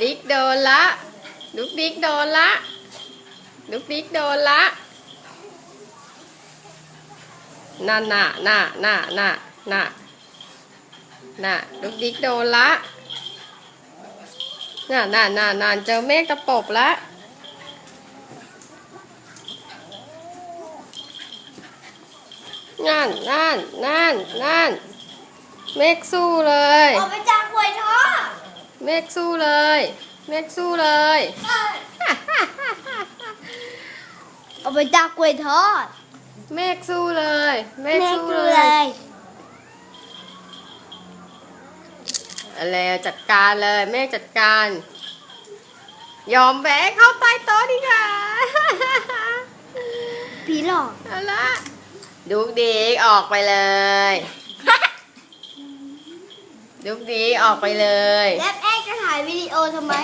ดิกโดนละดุกดิกโดนละดุกดิกโดนละนั่นน่ะน่ะน่ะน่ะน่ะน่ะดุกดิกโดนละน่ะน่ะน่ะน่ะเจอเมฆตะปบละ นั่นนั่นนั่นนั่นเมฆสู้เลยออกไปจากหวยท้อเมฆสู้เลยเมฆสู้เลย ออกไปจากหวยทอดเมฆสู้เลย เมฆสู้ดูเลเลยยอะไรจัดการเลย เมฆจัดการ ยอมแพ้เข้าใต้โต๊ะดีกว่าผีหลอกเอาละ ดุกดีออกไปเลย ดุกดีออกไปเลย แล้วแอ๊กจะถ่ายวิดีโอทำไม